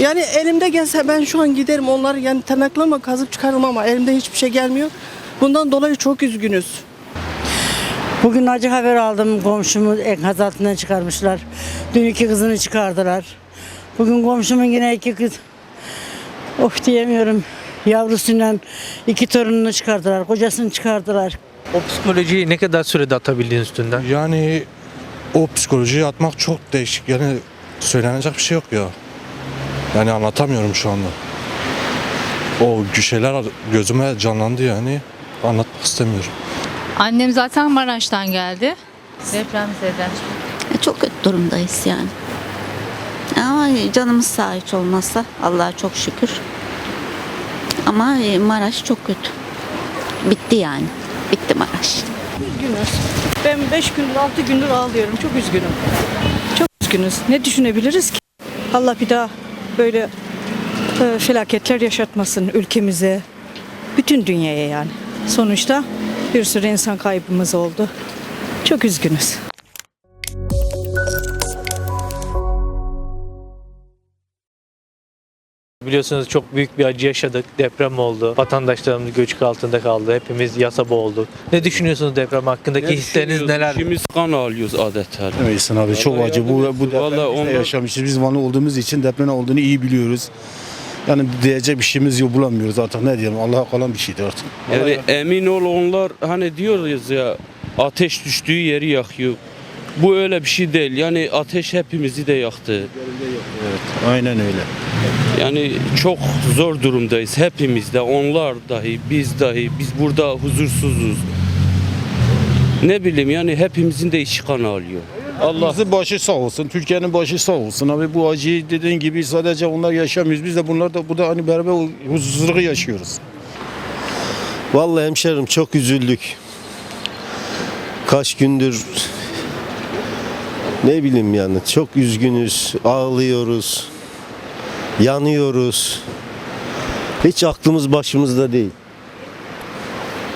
Yani elimde gelse ben şu an giderim onlar yani tırnaklama kazıp çıkarım ama elimde hiçbir şey gelmiyor. Bundan dolayı çok üzgünüz. Bugün acı haber aldım komşumu enkaz altından çıkarmışlar. Dün iki kızını çıkardılar. Bugün komşumun yine iki kız of diyemiyorum yavrusuyla iki torununu çıkardılar. Kocasını çıkardılar. O psikolojiyi ne kadar sürede atabildin üstünden? Yani o psikolojiyi atmak çok değişik. Yani söylenecek bir şey yok ya. Yani anlatamıyorum şu anda. O şeyler gözüme canlandı yani. Anlatmak istemiyorum. Annem zaten Maraş'tan geldi. Depremzeden. E, Çok kötü durumdayız yani. Ama canımız sağ hiç olmazsa Allah'a çok şükür. Ama e, Maraş çok kötü. Bitti yani. Bitti Maraş. Üzgünüz. Ben 5 gündür 6 gündür ağlıyorum. Çok üzgünüm. Çok üzgünüz. Ne düşünebiliriz ki? Allah bir daha böyle e, felaketler yaşatmasın ülkemize. Bütün dünyaya yani. Sonuçta bir sürü insan kaybımız oldu. Çok üzgünüz. Biliyorsunuz çok büyük bir acı yaşadık. Deprem oldu. Vatandaşlarımız göçük altında kaldı. Hepimiz yasa boğulduk. Ne düşünüyorsunuz deprem hakkındaki hisleriniz neler? İşimiz kan alıyoruz adeta. Neyse abi çok acı. Bu, bu yapamıyoruz. depremi Vallahi biz de onlar- yaşamışız. Biz Vanlı olduğumuz için depremin olduğunu iyi biliyoruz. Yani diyecek bir şeyimiz yok bulamıyoruz artık ne diyelim Allah'a kalan bir şeydi artık. Yani emin ol onlar hani diyoruz ya ateş düştüğü yeri yakıyor. Bu öyle bir şey değil. Yani ateş hepimizi de yaktı. Aynen öyle. Yani çok zor durumdayız. Hepimiz de onlar dahi biz dahi biz burada huzursuzuz. Ne bileyim yani hepimizin de içi kan alıyor. Allah Bizi başı sağ olsun, Türkiye'nin başı sağ olsun. Abi bu acıyı dediğin gibi sadece onlar yaşamıyoruz. Biz de bunlar da burada hani beraber huzursuzluğu yaşıyoruz. Vallahi hemşerim çok üzüldük. Kaç gündür ne bileyim yani çok üzgünüz, ağlıyoruz, yanıyoruz. Hiç aklımız başımızda değil.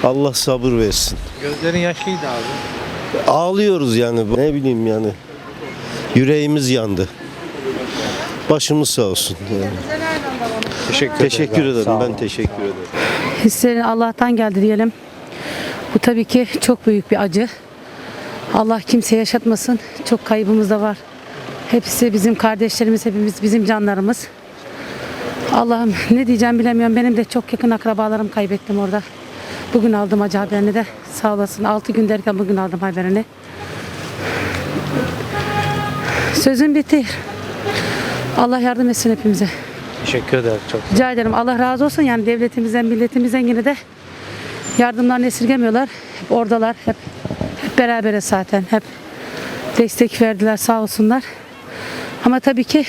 Allah sabır versin. Gözlerin yaşlıydı abi. Ağlıyoruz yani ne bileyim yani. Yüreğimiz yandı. Başımız sağ olsun. Yani. Teşekkür, Teşekkür ederim. olun. Ben teşekkür ederim. Hislerin Allah'tan geldi diyelim. Bu tabii ki çok büyük bir acı. Allah kimseye yaşatmasın. Çok kaybımız da var. Hepsi bizim kardeşlerimiz, hepimiz bizim canlarımız. Allah'ım ne diyeceğim bilemiyorum. Benim de çok yakın akrabalarım kaybettim orada. Bugün aldım acı haberini de. Sağ olasın. 6 gün derken bugün aldım haberini. Sözüm bitti. Allah yardım etsin hepimize. Teşekkür ederim çok. Rica ederim. Allah razı olsun. Yani devletimizden, milletimizden yine de yardımlarını esirgemiyorlar. Hep oradalar. Hep, hep beraberiz zaten. Hep destek verdiler sağ olsunlar. Ama tabii ki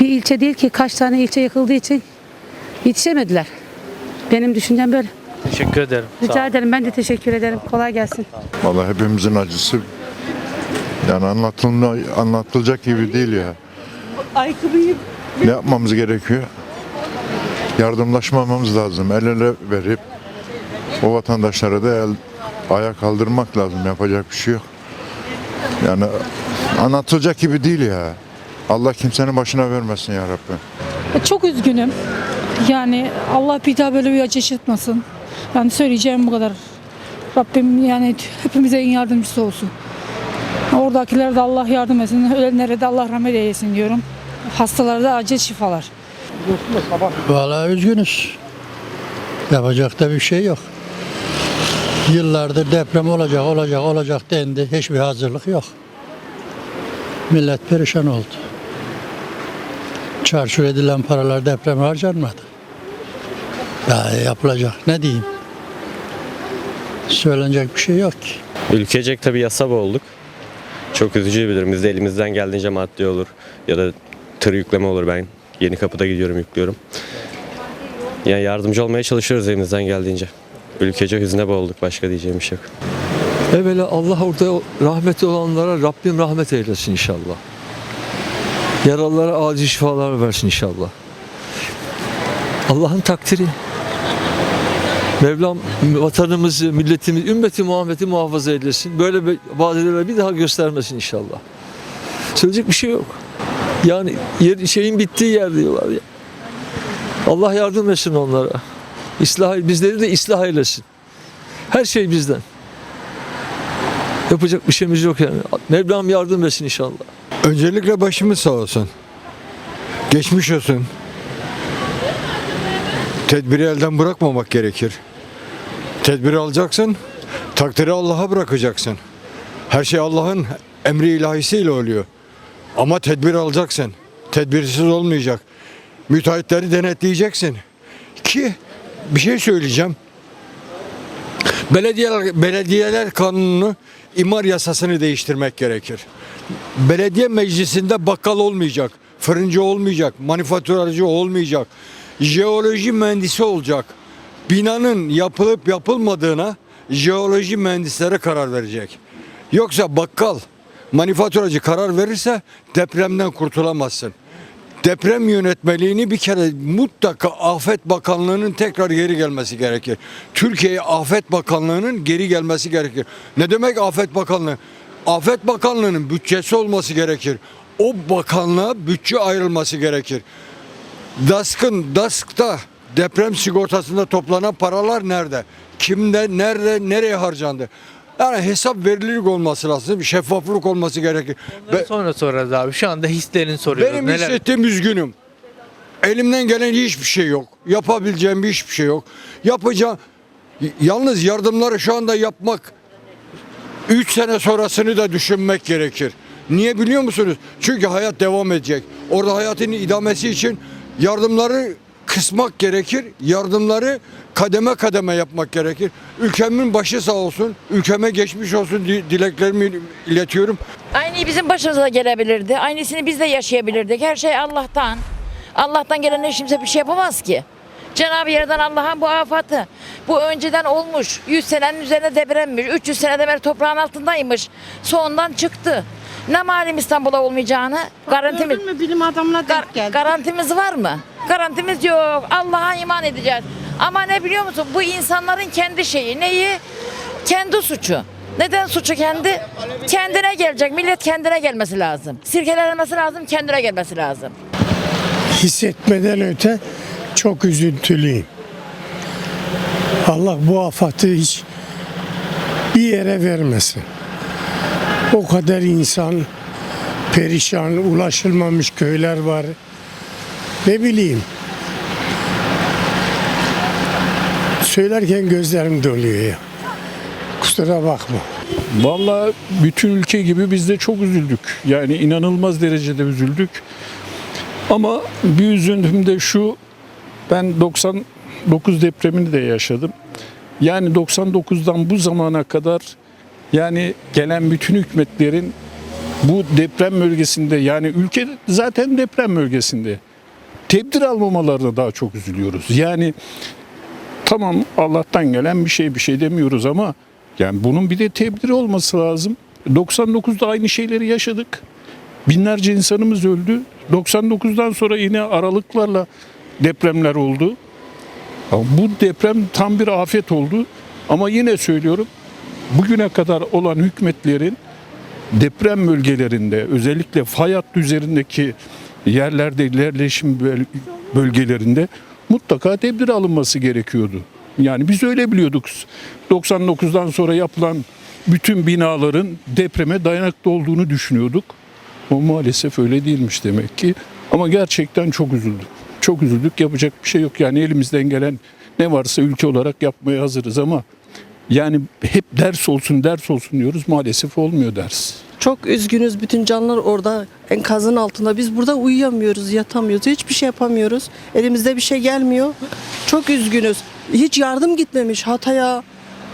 bir ilçe değil ki kaç tane ilçe yıkıldığı için yetişemediler. Benim düşüncem böyle. Teşekkür ederim. Sağ Rica olun. ederim. Ben de teşekkür ederim. Kolay gelsin. Vallahi hepimizin acısı yani anlatılma, anlatılacak gibi değil ya. Ne yapmamız gerekiyor? Yardımlaşmamamız lazım. El ele verip o vatandaşlara da el, ayağa kaldırmak lazım. Yapacak bir şey yok. Yani anlatılacak gibi değil ya. Allah kimsenin başına vermesin ya Rabbi. Çok üzgünüm. Yani Allah bir daha böyle bir acı yaşatmasın. Yani söyleyeceğim bu kadar. Rabbim yani hepimize en yardımcısı olsun. Oradakilere de Allah yardım etsin. Ölenlere de Allah rahmet eylesin diyorum. Hastalara da acil şifalar. Vallahi üzgünüz. Yapacak da bir şey yok. Yıllardır deprem olacak, olacak, olacak dendi. Hiçbir hazırlık yok. Millet perişan oldu. Çarşur edilen paralar depreme harcanmadı. Ya yapılacak ne diyeyim? Söylenecek bir şey yok ki. Ülkecek tabii yasa olduk. Çok üzücü bir durum. Biz de elimizden geldiğince maddi olur ya da tır yükleme olur ben. Yeni kapıda gidiyorum yüklüyorum. Yani yardımcı olmaya çalışıyoruz elimizden geldiğince. Ülkece hüzne boğulduk. Başka diyeceğim bir şey yok. Evvela Allah orada rahmeti olanlara Rabbim rahmet eylesin inşallah. Yaralılara acil şifalar versin inşallah. Allah'ın takdiri. Mevlam vatanımızı, milletimizi, ümmeti Muhammed'i muhafaza eylesin. Böyle bir badireler bir daha göstermesin inşallah. Söyleyecek bir şey yok. Yani yer, şeyin bittiği yer diyorlar ya. Allah yardım etsin onlara. İslah, bizleri de ıslah eylesin. Her şey bizden. Yapacak bir şeyimiz yok yani. Mevlam yardım etsin inşallah. Öncelikle başımız sağ olsun. Geçmiş olsun. Tedbiri elden bırakmamak gerekir. Tedbiri alacaksın, takdiri Allah'a bırakacaksın. Her şey Allah'ın emri ilahisiyle oluyor. Ama tedbir alacaksın. Tedbirsiz olmayacak. Müteahhitleri denetleyeceksin. Ki bir şey söyleyeceğim. Belediyeler, belediyeler kanununu imar yasasını değiştirmek gerekir. Belediye meclisinde bakkal olmayacak, fırıncı olmayacak, manifaturacı olmayacak, jeoloji mühendisi olacak. Binanın yapılıp yapılmadığına jeoloji mühendisleri karar verecek. Yoksa bakkal, manifaturacı karar verirse depremden kurtulamazsın. Deprem yönetmeliğini bir kere mutlaka Afet Bakanlığı'nın tekrar geri gelmesi gerekir. Türkiye'ye Afet Bakanlığı'nın geri gelmesi gerekir. Ne demek Afet Bakanlığı? Afet Bakanlığı'nın bütçesi olması gerekir. O bakanlığa bütçe ayrılması gerekir. DASK'ın DASK'ta deprem sigortasında toplanan paralar nerede? Kimde, nerede, nereye harcandı? Yani hesap verililik olması lazım, şeffaflık olması gerekir. Bunları sonra sorarız abi. Şu anda hislerini soruyoruz. Benim Neler? hissettiğim üzgünüm. Elimden gelen hiçbir şey yok. Yapabileceğim hiçbir şey yok. Yapacağım. Y- Yalnız yardımları şu anda yapmak 3 sene sonrasını da düşünmek gerekir. Niye biliyor musunuz? Çünkü hayat devam edecek. Orada hayatın idamesi için yardımları kısmak gerekir. Yardımları kademe kademe yapmak gerekir. Ülkemin başı sağ olsun. Ülkeme geçmiş olsun di- dileklerimi iletiyorum. Aynı bizim başımıza gelebilirdi. Aynısını biz de yaşayabilirdik. Her şey Allah'tan. Allah'tan gelen kimse bir şey yapamaz ki. Cenab-ı Yerden Allah'ın bu afatı. Bu önceden olmuş. 100 senenin üzerine depremmiş. 300 senede beri toprağın altındaymış. Sonundan çıktı. Ne malum İstanbul'a olmayacağını garantimiz, Gördün mü bilim adamına gar- denk geldi. garantimiz var mı? Garantimiz yok. Allah'a iman edeceğiz. Ama ne biliyor musun? Bu insanların kendi şeyi. Neyi? Kendi suçu. Neden suçu kendi? Kendine gelecek. Millet kendine gelmesi lazım. Sirkelenmesi lazım, kendine gelmesi lazım. hissetmeden öte çok üzüntülüyüm. Allah bu afatı hiç bir yere vermesin. O kadar insan perişan, ulaşılmamış köyler var. Ne bileyim. Söylerken gözlerim doluyor ya. Kusura bakma. Vallahi bütün ülke gibi biz de çok üzüldük. Yani inanılmaz derecede üzüldük. Ama bir üzüntüm de şu, ben 99 depremini de yaşadım. Yani 99'dan bu zamana kadar yani gelen bütün hükümetlerin bu deprem bölgesinde yani ülke zaten deprem bölgesinde tedbir almamalarına daha çok üzülüyoruz. Yani tamam Allah'tan gelen bir şey bir şey demiyoruz ama yani bunun bir de tedbiri olması lazım. 99'da aynı şeyleri yaşadık. Binlerce insanımız öldü. 99'dan sonra yine aralıklarla depremler oldu. Bu deprem tam bir afet oldu. Ama yine söylüyorum bugüne kadar olan hükümetlerin deprem bölgelerinde özellikle fay hattı üzerindeki yerlerde yerleşim böl- bölgelerinde mutlaka tedbir alınması gerekiyordu. Yani biz öyle biliyorduk. 99'dan sonra yapılan bütün binaların depreme dayanıklı olduğunu düşünüyorduk. O maalesef öyle değilmiş demek ki. Ama gerçekten çok üzüldük. Çok üzüldük. Yapacak bir şey yok. Yani elimizden gelen ne varsa ülke olarak yapmaya hazırız ama yani hep ders olsun ders olsun diyoruz. Maalesef olmuyor ders. Çok üzgünüz bütün canlar orada enkazın altında. Biz burada uyuyamıyoruz, yatamıyoruz. Hiçbir şey yapamıyoruz. Elimizde bir şey gelmiyor. Çok üzgünüz. Hiç yardım gitmemiş Hatay'a.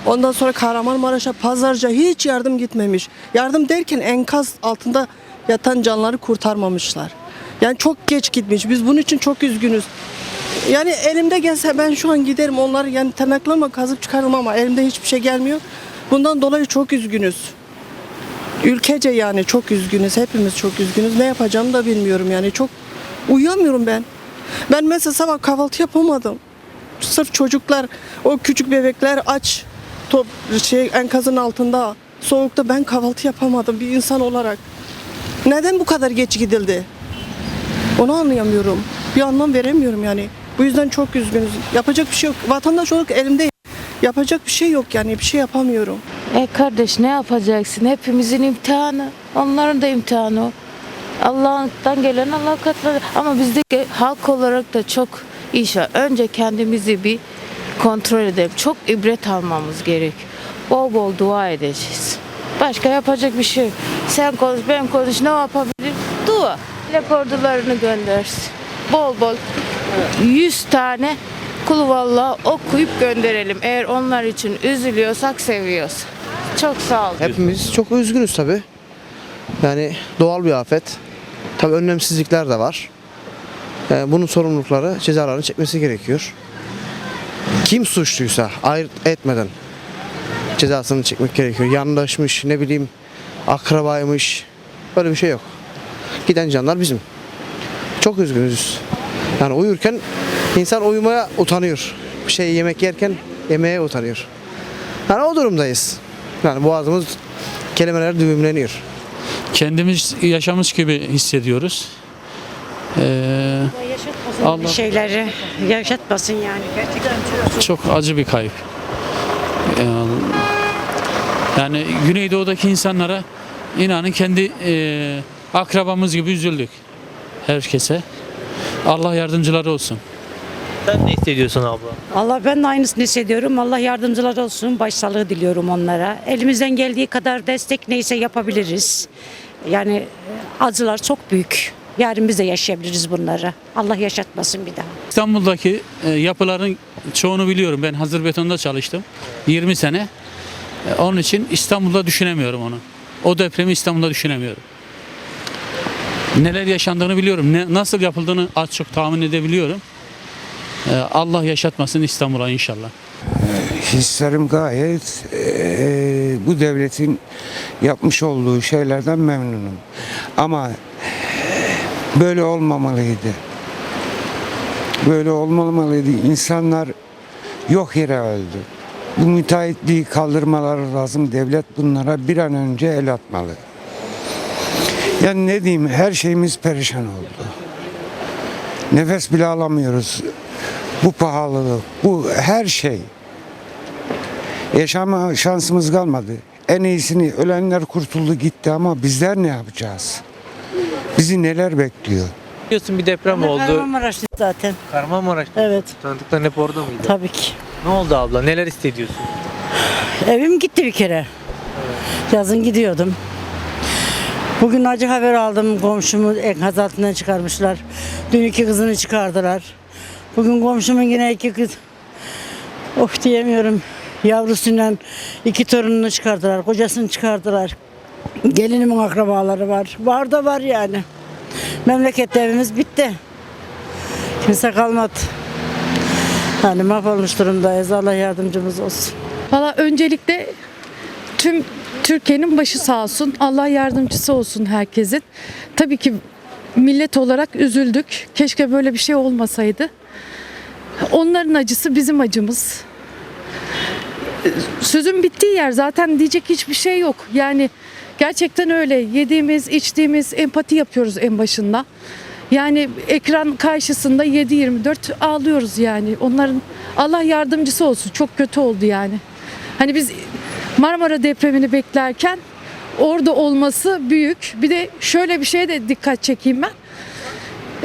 Ondan sonra Kahramanmaraş'a, Pazarca hiç yardım gitmemiş. Yardım derken enkaz altında yatan canları kurtarmamışlar. Yani çok geç gitmiş. Biz bunun için çok üzgünüz. Yani elimde gelse ben şu an giderim onları yani tırnaklama kazıp çıkarım ama elimde hiçbir şey gelmiyor. Bundan dolayı çok üzgünüz. Ülkece yani çok üzgünüz. Hepimiz çok üzgünüz. Ne yapacağımı da bilmiyorum yani. Çok uyuyamıyorum ben. Ben mesela sabah kahvaltı yapamadım. Sırf çocuklar, o küçük bebekler aç top, şey enkazın altında soğukta ben kahvaltı yapamadım bir insan olarak. Neden bu kadar geç gidildi? Onu anlayamıyorum. Bir anlam veremiyorum yani. Bu yüzden çok üzgünüz. Yapacak bir şey yok. Vatandaş olarak elimde yapacak bir şey yok yani. Bir şey yapamıyorum. E kardeş ne yapacaksın? Hepimizin imtihanı. Onların da imtihanı. Allah'tan gelen Allah katları. Ama bizde halk olarak da çok iş var. Önce kendimizi bir kontrol edelim. Çok ibret almamız gerek. Bol bol dua edeceğiz. Başka yapacak bir şey. Sen konuş, ben konuş. Ne yapabilir? Dua. Lepordularını göndersin. Bol bol. 100 tane kulu vallahi okuyup gönderelim. Eğer onlar için üzülüyorsak seviyorsak. Çok sağ olun. Hepimiz çok üzgünüz tabi. Yani doğal bir afet. Tabi önlemsizlikler de var. Ee, bunun sorumlulukları cezalarını çekmesi gerekiyor. Kim suçluysa ayırt etmeden cezasını çekmek gerekiyor. Yandaşmış, ne bileyim akrabaymış. Böyle bir şey yok. Giden canlar bizim. Çok üzgünüz. Yani uyurken insan uyumaya utanıyor. Bir şey yemek yerken yemeğe utanıyor. Yani o durumdayız. Yani boğazımız kelimeler düğümleniyor. Kendimiz yaşamış gibi hissediyoruz. Ee, Allah şeyleri yaşatmasın yani. çok acı bir kayıp. Ee, Yani Güneydoğu'daki insanlara inanın kendi e, akrabamız gibi üzüldük. Herkese. Allah yardımcıları olsun. Sen ne hissediyorsun abla? Allah ben de aynısını hissediyorum. Allah yardımcılar olsun. Başsağlığı diliyorum onlara. Elimizden geldiği kadar destek neyse yapabiliriz. Yani e, acılar çok büyük. Yarın biz de yaşayabiliriz bunları. Allah yaşatmasın bir daha. İstanbul'daki e, yapıların çoğunu biliyorum. Ben hazır betonda çalıştım. 20 sene. E, onun için İstanbul'da düşünemiyorum onu. O depremi İstanbul'da düşünemiyorum. Neler yaşandığını biliyorum. Ne, nasıl yapıldığını az çok tahmin edebiliyorum. E, Allah yaşatmasın İstanbul'a inşallah. Hislerim gayet eee, bu devletin yapmış olduğu şeylerden memnunum. Ama böyle olmamalıydı. Böyle olmamalıydı. İnsanlar yok yere öldü. Bu müteahhitliği kaldırmaları lazım. Devlet bunlara bir an önce el atmalı. Yani ne diyeyim her şeyimiz perişan oldu. Nefes bile alamıyoruz. Bu pahalılık, bu her şey. Yaşama şansımız kalmadı. En iyisini ölenler kurtuldu gitti ama bizler ne yapacağız? Bizi neler bekliyor? Biliyorsun bir deprem oldu. Kahramanmaraşlı zaten. Kahramanmaraş'ta. Evet Tanıdıkların hep orada mıydı? tabii ki. Ne oldu abla? Neler hissediyorsun? Evim gitti bir kere. Yazın gidiyordum. Bugün acı haber aldım. Komşumu enkaz altından çıkarmışlar. Dün iki kızını çıkardılar. Bugün komşumun yine iki kız... Of diyemiyorum. Yavrusuyla iki torununu çıkardılar. Kocasını çıkardılar. Gelinimin akrabaları var. Var da var yani. Memlekette evimiz bitti. Kimse kalmadı. Yani mahvolmuş durumdayız. Allah yardımcımız olsun. Valla öncelikle tüm Türkiye'nin başı sağ olsun. Allah yardımcısı olsun herkesin. Tabii ki millet olarak üzüldük. Keşke böyle bir şey olmasaydı. Onların acısı bizim acımız. Sözün bittiği yer zaten diyecek hiçbir şey yok. Yani gerçekten öyle. Yediğimiz, içtiğimiz empati yapıyoruz en başında. Yani ekran karşısında 7-24 ağlıyoruz yani. Onların Allah yardımcısı olsun. Çok kötü oldu yani. Hani biz Marmara depremini beklerken orada olması büyük. Bir de şöyle bir şeye de dikkat çekeyim ben.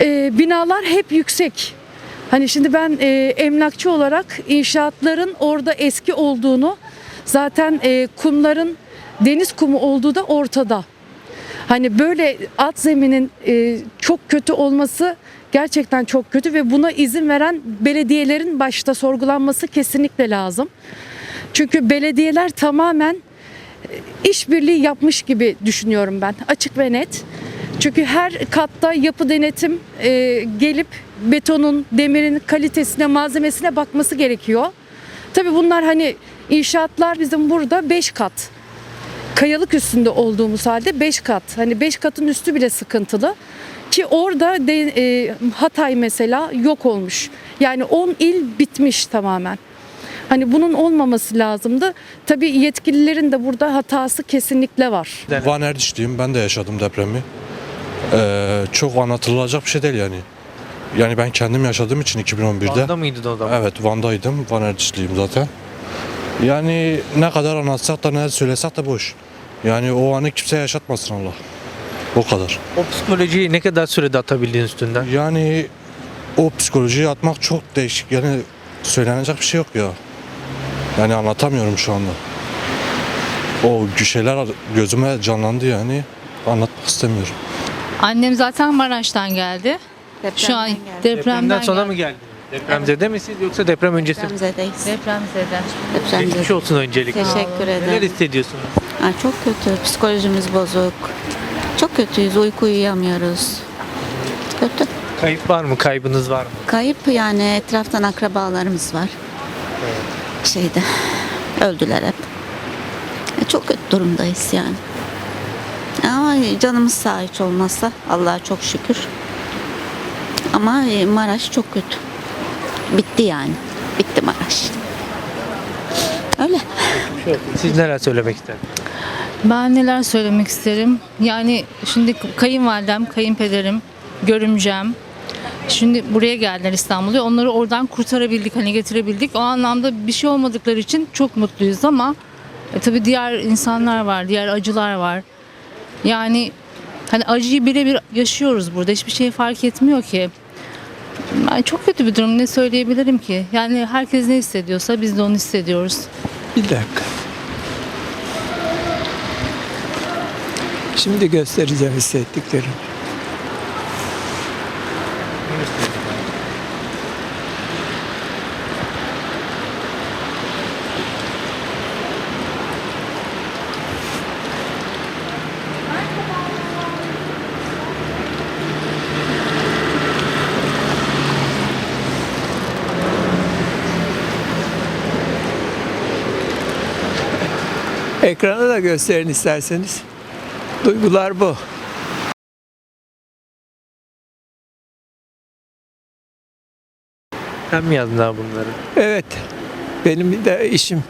Ee, binalar hep yüksek. Hani şimdi ben e, emlakçı olarak inşaatların orada eski olduğunu zaten e, kumların deniz kumu olduğu da ortada. Hani böyle alt zeminin e, çok kötü olması gerçekten çok kötü ve buna izin veren belediyelerin başta sorgulanması kesinlikle lazım. Çünkü belediyeler tamamen e, işbirliği yapmış gibi düşünüyorum ben. Açık ve net. Çünkü her katta yapı denetim e, gelip betonun, demirin kalitesine, malzemesine bakması gerekiyor. Tabii bunlar hani inşaatlar bizim burada 5 kat. Kayalık üstünde olduğumuz halde 5 kat. Hani 5 katın üstü bile sıkıntılı. Ki orada de, e, Hatay mesela yok olmuş. Yani 10 il bitmiş tamamen. Hani bunun olmaması lazımdı. Tabii yetkililerin de burada hatası kesinlikle var. Van Erdişliyim. Ben de yaşadım depremi. Ee, çok anlatılacak bir şey değil yani. Yani ben kendim yaşadığım için 2011'de. Van'da mıydın o zaman? Evet Van'daydım. Van Ercisliyim zaten. Yani ne kadar anlatsak da ne söylesek de boş. Yani o anı kimse yaşatmasın Allah. O kadar. O psikolojiyi ne kadar sürede atabildin üstünden? Yani o psikolojiyi atmak çok değişik. Yani söylenecek bir şey yok ya. Yani anlatamıyorum şu anda. O şeyler gözüme canlandı yani. Anlatmak istemiyorum. Annem zaten Maraş'tan geldi. Şu an geldi. depremden, Depremden sonra geldi. mı geldin? Depremzede misiniz yoksa deprem öncesi mi? Depremzedeyiz. Depremzeden. Depremzede. Geçmiş olsun öncelikle. Teşekkür Neler ederim. hissediyorsunuz? Ay, çok kötü. Psikolojimiz bozuk. Çok kötüyüz. Uyku uyuyamıyoruz. Kötü. Kayıp var mı? Kaybınız var mı? Kayıp yani etraftan akrabalarımız var. Şeyde öldüler hep. E, Çok kötü durumdayız yani. Ama canımız sağ hiç olmazsa Allah'a çok şükür. Ama e, Maraş çok kötü. Bitti yani. Bitti Maraş. Öyle. Siz neler söylemek istersiniz? Ben neler söylemek isterim? Yani şimdi kayınvalidem, kayınpederim, görümcem. Şimdi buraya geldiler İstanbul'a. Onları oradan kurtarabildik, hani getirebildik. O anlamda bir şey olmadıkları için çok mutluyuz ama e, tabii diğer insanlar var, diğer acılar var. Yani hani acıyı birebir yaşıyoruz burada. Hiçbir şey fark etmiyor ki. Yani çok kötü bir durum. Ne söyleyebilirim ki? Yani herkes ne hissediyorsa biz de onu hissediyoruz. Bir dakika. Şimdi göstereceğim hissettiklerimi. Ekrana da gösterin isterseniz. Duygular bu. Sen mi yazdın abi bunları? Evet. Benim bir de işim.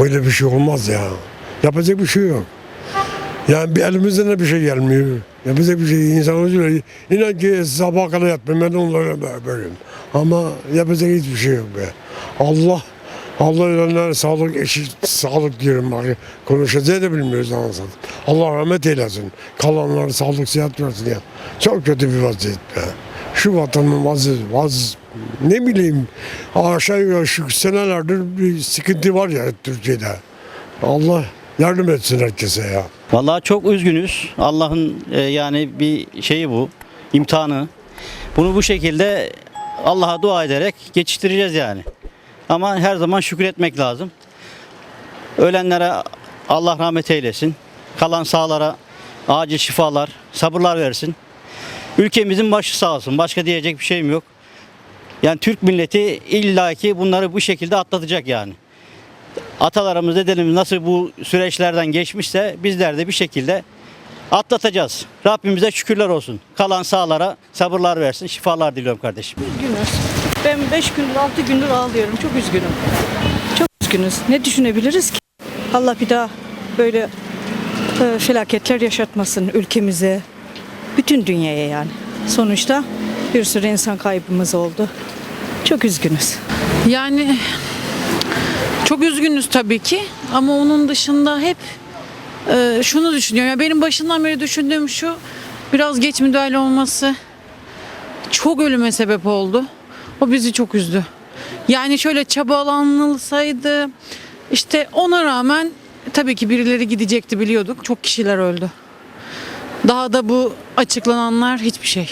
Böyle bir şey olmaz ya. Yapacak bir şey yok. Yani bir elimizden de bir şey gelmiyor. Yapacak bir şey insan özür İnan ki sabah kadar yatmam ben onlara böyleyim. Ama yapacak hiçbir şey yok be. Allah Allah ölenlere sağlık eşit sağlık diyorum bak. Konuşacağı da bilmiyoruz anasını. Allah rahmet eylesin. Kalanlara sağlık sıhhat versin ya. Çok kötü bir vaziyet be. Şu vatanın vaziyeti, vaz, ne bileyim aşağı yukarı şu senelerdir bir sıkıntı var ya Türkiye'de. Allah yardım etsin herkese ya. Vallahi çok üzgünüz. Allah'ın e, yani bir şeyi bu, imtihanı. Bunu bu şekilde Allah'a dua ederek geçiştireceğiz yani. Ama her zaman şükretmek lazım. Ölenlere Allah rahmet eylesin. Kalan sağlara acil şifalar, sabırlar versin. Ülkemizin başı sağ olsun. Başka diyecek bir şeyim yok. Yani Türk milleti illaki bunları bu şekilde atlatacak yani atalarımız, dedelerimiz nasıl bu süreçlerden geçmişse bizler de bir şekilde atlatacağız. Rabbimize şükürler olsun. Kalan sağlara sabırlar versin. Şifalar diliyorum kardeşim. Üzgünüz. Ben 5 gündür 6 gündür ağlıyorum. Çok üzgünüm. Çok üzgünüz. Ne düşünebiliriz ki? Allah bir daha böyle e, felaketler yaşatmasın ülkemize. Bütün dünyaya yani. Sonuçta bir sürü insan kaybımız oldu. Çok üzgünüz. Yani çok üzgünüz tabii ki ama onun dışında hep e, şunu düşünüyorum. Ya benim başından beri düşündüğüm şu biraz geç müdahale olması çok ölüme sebep oldu. O bizi çok üzdü. Yani şöyle çabalanılsaydı işte ona rağmen tabii ki birileri gidecekti biliyorduk. Çok kişiler öldü. Daha da bu açıklananlar hiçbir şey.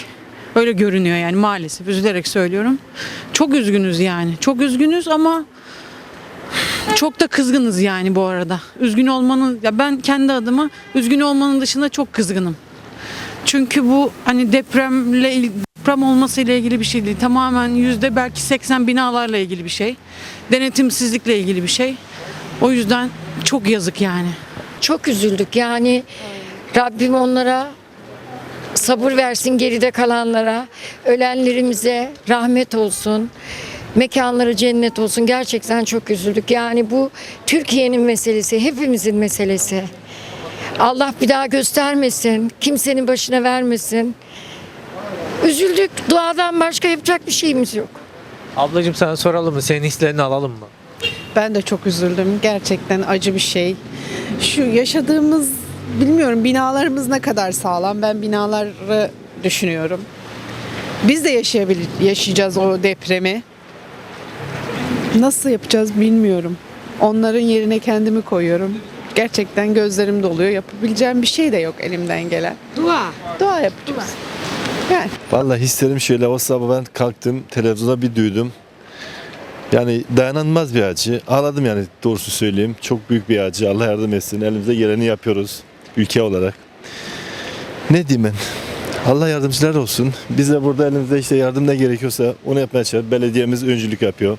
Öyle görünüyor yani maalesef üzülerek söylüyorum. Çok üzgünüz yani. Çok üzgünüz ama çok da kızgınız yani bu arada. Üzgün olmanın ya ben kendi adıma üzgün olmanın dışında çok kızgınım. Çünkü bu hani depremle il- deprem olmasıyla ilgili bir şey değil. Tamamen yüzde belki 80 binalarla ilgili bir şey. Denetimsizlikle ilgili bir şey. O yüzden çok yazık yani. Çok üzüldük yani Rabbim onlara sabır versin geride kalanlara, ölenlerimize rahmet olsun. Mekanları cennet olsun. Gerçekten çok üzüldük. Yani bu Türkiye'nin meselesi, hepimizin meselesi. Allah bir daha göstermesin. Kimsenin başına vermesin. Üzüldük. Duadan başka yapacak bir şeyimiz yok. Ablacığım sana soralım mı? Senin hislerini alalım mı? Ben de çok üzüldüm. Gerçekten acı bir şey. Şu yaşadığımız bilmiyorum binalarımız ne kadar sağlam. Ben binaları düşünüyorum. Biz de yaşayabil yaşayacağız o depremi. Nasıl yapacağız bilmiyorum. Onların yerine kendimi koyuyorum. Gerçekten gözlerim doluyor. Yapabileceğim bir şey de yok elimden gelen. Dua. Dua yapacağız. Yani. Vallahi hislerim şöyle o sabah ben kalktım televizyona bir duydum. Yani dayanılmaz bir acı. Ağladım yani doğrusu söyleyeyim. Çok büyük bir acı. Allah yardım etsin. Elimize geleni yapıyoruz ülke olarak. Ne diyeyim ben? Allah yardımcılar olsun. Biz de burada elimizde işte yardım ne gerekiyorsa onu yapmaya çalışıyoruz. Belediyemiz öncülük yapıyor.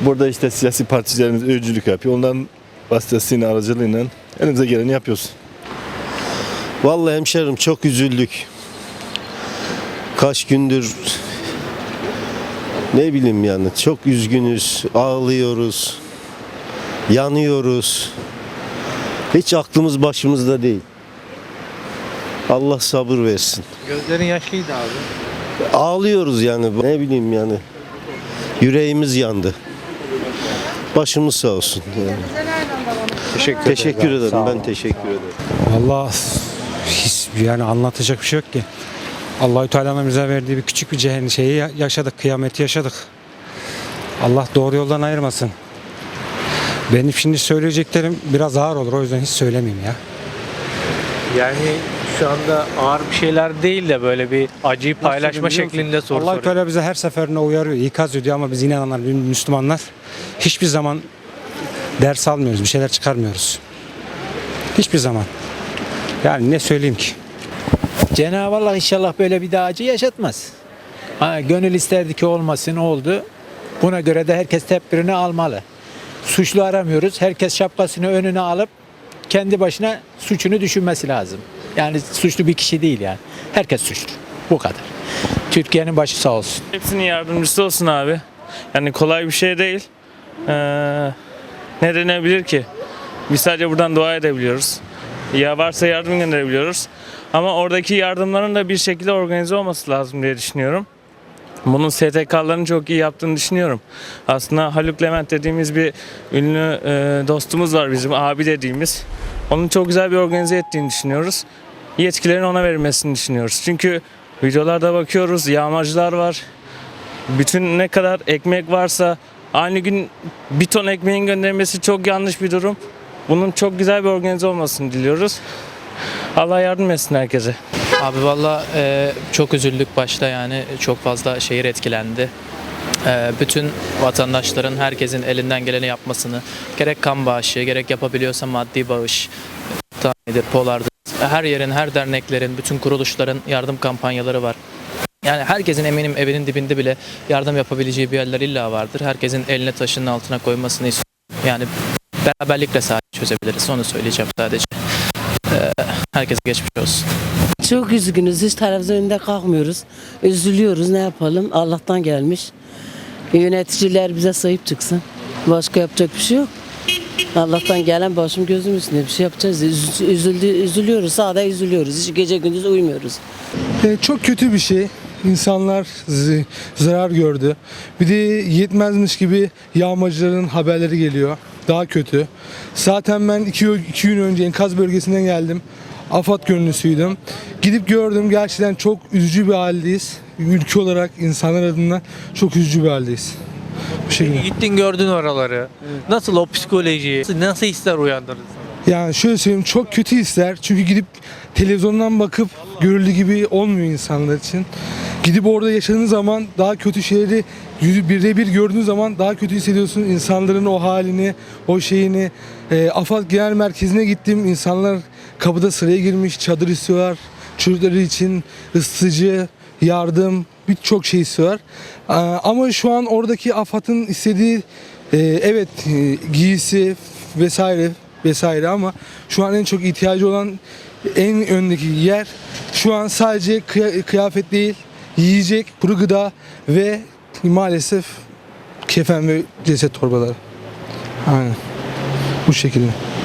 Burada işte siyasi partilerimiz öncülük yapıyor. Onların vasıtasıyla, aracılığıyla elimize geleni yapıyoruz. Vallahi hemşerim çok üzüldük. Kaç gündür ne bileyim yani çok üzgünüz, ağlıyoruz, yanıyoruz. Hiç aklımız başımızda değil. Allah sabır versin. Gözlerin yaşlıydı abi. Ağlıyoruz yani ne bileyim yani. Yüreğimiz yandı. Başımız sağ olsun. Yani. Teşekkür, Teşekkür ederim. Ben teşekkür ederim. Allah his, yani anlatacak bir şey yok ki. Allahü Teala'nın bize verdiği bir küçük bir cehennem şeyi ya- yaşadık, kıyameti yaşadık. Allah doğru yoldan ayırmasın. Benim şimdi söyleyeceklerim biraz ağır olur o yüzden hiç söylemeyeyim ya. Yani şu anda ağır bir şeyler değil de böyle bir acıyı paylaşma Nasıl şeklinde soru soruyor. Teala bize her seferinde uyarıyor, ikaz ediyor ama biz inananlar, Müslümanlar hiçbir zaman ders almıyoruz, bir şeyler çıkarmıyoruz. Hiçbir zaman. Yani ne söyleyeyim ki? Cenab-ı Allah inşallah böyle bir daha acı yaşatmaz. Ha, gönül isterdi ki olmasın oldu. Buna göre de herkes tedbirini almalı. Suçlu aramıyoruz. Herkes şapkasını önüne alıp kendi başına suçunu düşünmesi lazım. Yani suçlu bir kişi değil yani. Herkes suçlu. Bu kadar. Türkiye'nin başı sağ olsun. Hepsinin yardımcısı olsun abi. Yani kolay bir şey değil. Ee, ne denebilir ki? Biz sadece buradan dua edebiliyoruz. Ya varsa yardım gönderebiliyoruz. Ama oradaki yardımların da bir şekilde organize olması lazım diye düşünüyorum. Bunun STK'ların çok iyi yaptığını düşünüyorum. Aslında Haluk Levent dediğimiz bir ünlü e, dostumuz var bizim abi dediğimiz. Onun çok güzel bir organize ettiğini düşünüyoruz. Yetkilerin ona verilmesini düşünüyoruz. Çünkü videolarda bakıyoruz yağmacılar var. Bütün ne kadar ekmek varsa aynı gün bir ton ekmeğin gönderilmesi çok yanlış bir durum. Bunun çok güzel bir organize olmasını diliyoruz. Allah yardım etsin herkese. Abi valla e, çok üzüldük başta yani çok fazla şehir etkilendi. E, bütün vatandaşların herkesin elinden geleni yapmasını gerek kan bağışı gerek yapabiliyorsa maddi bağış nedir polardır her yerin her derneklerin bütün kuruluşların yardım kampanyaları var. Yani herkesin eminim evinin dibinde bile yardım yapabileceği bir yerler illa vardır. Herkesin elini taşının altına koymasını istiyorum. Yani beraberlikle sadece çözebiliriz. Onu söyleyeceğim sadece. E, herkese geçmiş olsun. Çok üzgünüz. Hiç televizyon önünde kalkmıyoruz. Üzülüyoruz. Ne yapalım? Allah'tan gelmiş. Yöneticiler bize sahip çıksın. Başka yapacak bir şey yok. Allah'tan gelen başım gözüm üstünde bir şey yapacağız. Üz- Üzüldü, üzülüyoruz. Sağda üzülüyoruz. Hiç gece gündüz uyumuyoruz. E, çok kötü bir şey. İnsanlar zarar gördü. Bir de yetmezmiş gibi yağmacıların haberleri geliyor. Daha kötü. Zaten ben iki, iki gün önce enkaz bölgesinden geldim. AFAD gönüllüsüydüm. Gidip gördüm gerçekten çok üzücü bir haldeyiz. Ülke olarak insanlar adına çok üzücü bir haldeyiz. Bu şekilde. Gittin gördün oraları. Nasıl o psikoloji? Nasıl hisler uyandırdı sana? Yani şöyle söyleyeyim çok kötü hisler. Çünkü gidip televizyondan bakıp görüldüğü gibi olmuyor insanlar için. Gidip orada yaşadığın zaman daha kötü şeyleri yüzü birde bir gördüğün zaman daha kötü hissediyorsun. İnsanların o halini, o şeyini. E, AFAD Genel Merkezi'ne gittim. İnsanlar kapıda sıraya girmiş, çadır istiyorlar. Çocukları için ısıtıcı, yardım, birçok şey istiyorlar. Ee, Ama şu an oradaki AFAD'ın istediği e, evet e, giysi vesaire vesaire ama şu an en çok ihtiyacı olan en öndeki yer şu an sadece kıya- kıyafet değil, yiyecek, kuru gıda ve maalesef kefen ve ceset torbaları. Aynen. Bu şekilde.